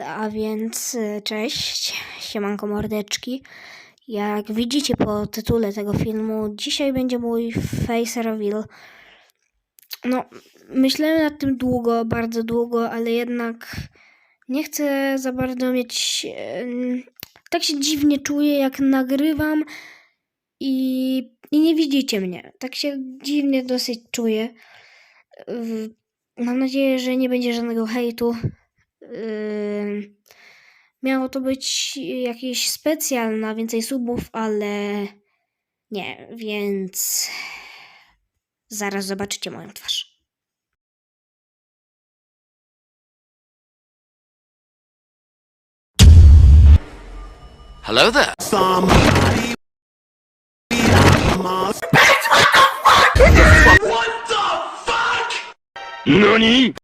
A więc y, cześć, siemanko mordeczki. Jak widzicie po tytule tego filmu, dzisiaj będzie mój face reveal. No, myślałem nad tym długo, bardzo długo, ale jednak nie chcę za bardzo mieć... Tak się dziwnie czuję, jak nagrywam i, i nie widzicie mnie. Tak się dziwnie dosyć czuję. Mam nadzieję, że nie będzie żadnego hejtu. Miało to być jakiś specjal na więcej subów, ale nie, więc zaraz zobaczycie moją twarz. Hello there. Somebody must NANI